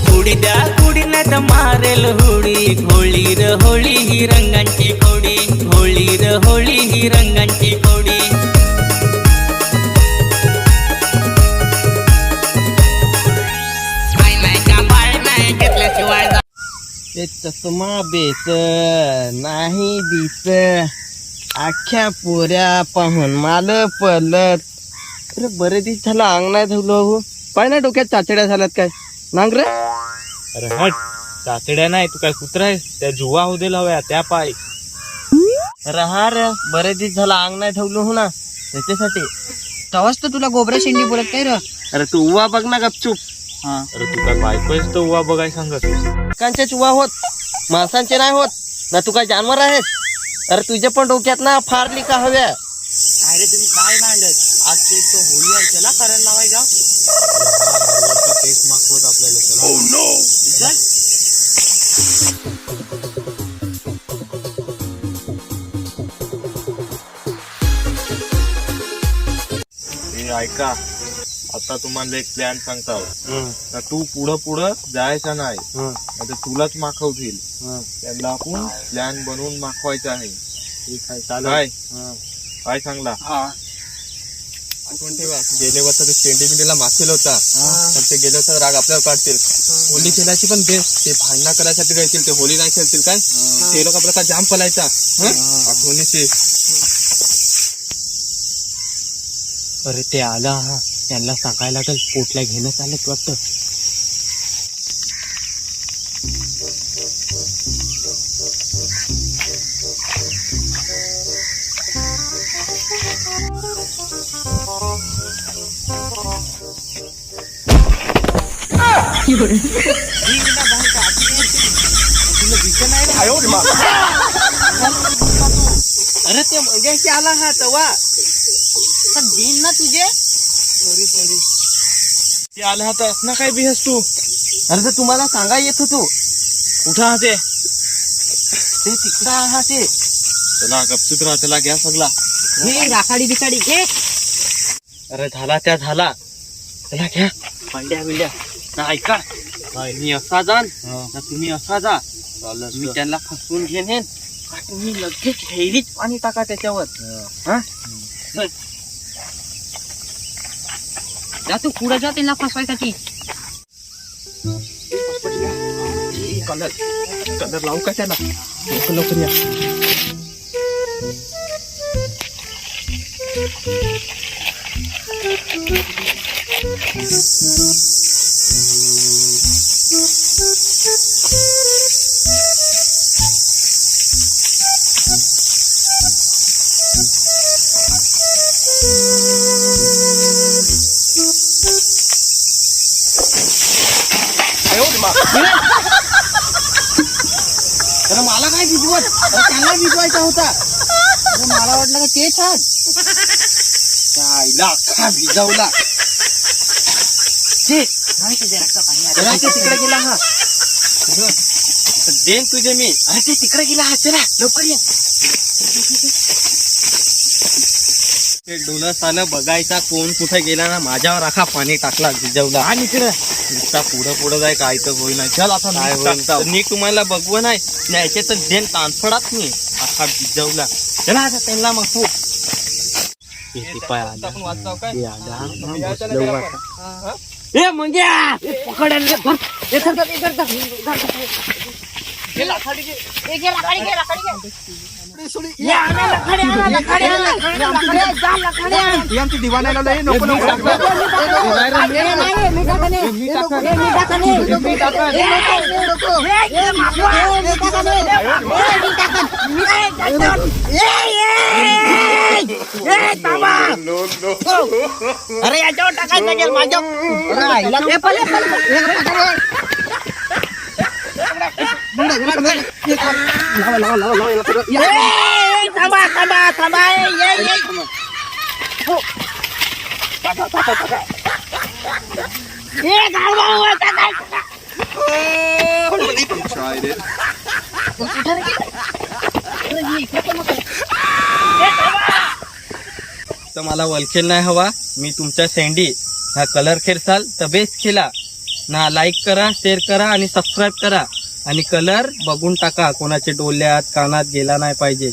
थोडी द्या कुडी न मारेल होळी होळी र होळी ही रंगांची कोडी होळी र होळी ही रंगांची कोडी घेतल्याशिवाय ते चष्मा बेच नाही दिस आख्या पोऱ्या पाहून माल पलत अरे बरे दिस झाला अंग नाही धुलो पाय ना डोक्यात चाचड्या झाल्यात काय नांग रे. अरे हट चाचड्या नाही तू काय कुत्रा आहेस? त्या जुवा होऊ दे हव्या त्या पाय. रहा रे बरे दिस झाला अंग नाही ठेवलो हो ना. त्याच्यासाठी. तवाच तर तुला गोबरा शेंडी बोलत काय र. अरे तू उवा बघ ना गपचूप अरे तू काय बायको आहेस तर उवा बघाय सांगत कांचे चुवा होत माणसांचे नाही होत. ना तू काय जानवर आहेस? अरे तुझ्या पण डोक्यात ना फारली का हव्या. अरे तुम्ही काय मांडत? आज ते तो होळी आहे त्याला करायला लावायचा. आपल्याला चला. हे ऐका आता तुम्हाला एक प्लॅन सांगता. तर तू पुढं पुढं जायचा नाही. आता तुलाच माखवतील त्यांना आपण प्लॅन बनवून माखवायचा आहे. काय? काय सांगला? गेले वर्ष ते शेंडी बिंडीला मागतील होता. तर ते गेले होता राग आपल्यावर काढतील. होली खेळायची पण बेस्ट ते भांडणा करायसाठी राहतील ते होली नाही खेळतील काय? ते लोक आपल्याला जाम पलायचा. आठवणीचे. अरे ते आला हा. त्यांना सांगायला लागेल पोटला घेणं चालत वाटतं. अरे ते मंग्याशी आला हा तवा देईन ना तुझे. ते आलं हा तर असं काय बिहस तू अरे तर तुम्हाला सांगा येत होतो कुठं हा ते? ते तिकडं हा ते. त्याला गपचूप राहा त्याला घ्या सगळा हे राखाडी बिखाडी घे अरे झाला त्या झाला. त्याला घ्या. भांड्या बिंड्या. ना ऐका. मी असा जाण ना तुम्ही असा जा. मी त्यांना फसवून. का तुम्ही लगेच हेरीच पाणी टाका त्याच्यावर. हा. जा तू पुढे जा त्यांना फसवायसाठी. कलर. कलर लावू का त्याला? लवकर लवकर या. मला काय भिजवत त्यांना भिजवायचा होता. मला वाटलं का ते छान. आईला अख्खा भिजवला? ते तिकडे गेला हा. देन तुझे मी. अरे ते तिकडे गेला हा. चला लवकर ये. ते डोलस आलं बघायचा कोण कुठे गेला ना माझ्यावर आखा पाणी टाकला भिजवला. आणि इकडे नुसता पुढं पुढं जाय काय तर होईना. चल आता काय नीट तुम्हाला बघवं नाही. न्यायचे तर देन तानफडात मी. आखा भिजवला. चला आता त्यांना मग तू. એ મંગ્યા એ પકડે લે ભર એ કરતા એ કરતા ગેલા ખાડી એ ગેલા ખાડી ગેલા ખાડી દીવાના લઈ લોકો અરે આ જો ટકા નગર માં જો અરે ઇલા એ પલે પલે એ પકડે Tambah, tambah, tambah, ye, ye. Ye, kalau mau, tambah, tambah. गाढवा, वर टाकायचं. तर मला वलखेल नाही हवा. मी तुमच्या सँडी हा कलर खेळसाल तर बेस्ट खेळा. ना लाईक करा शेअर करा आणि सबस्क्राईब करा. आणि कलर बघून टाका. कोणाच्या डोल्यात कानात गेला नाही पाहिजे.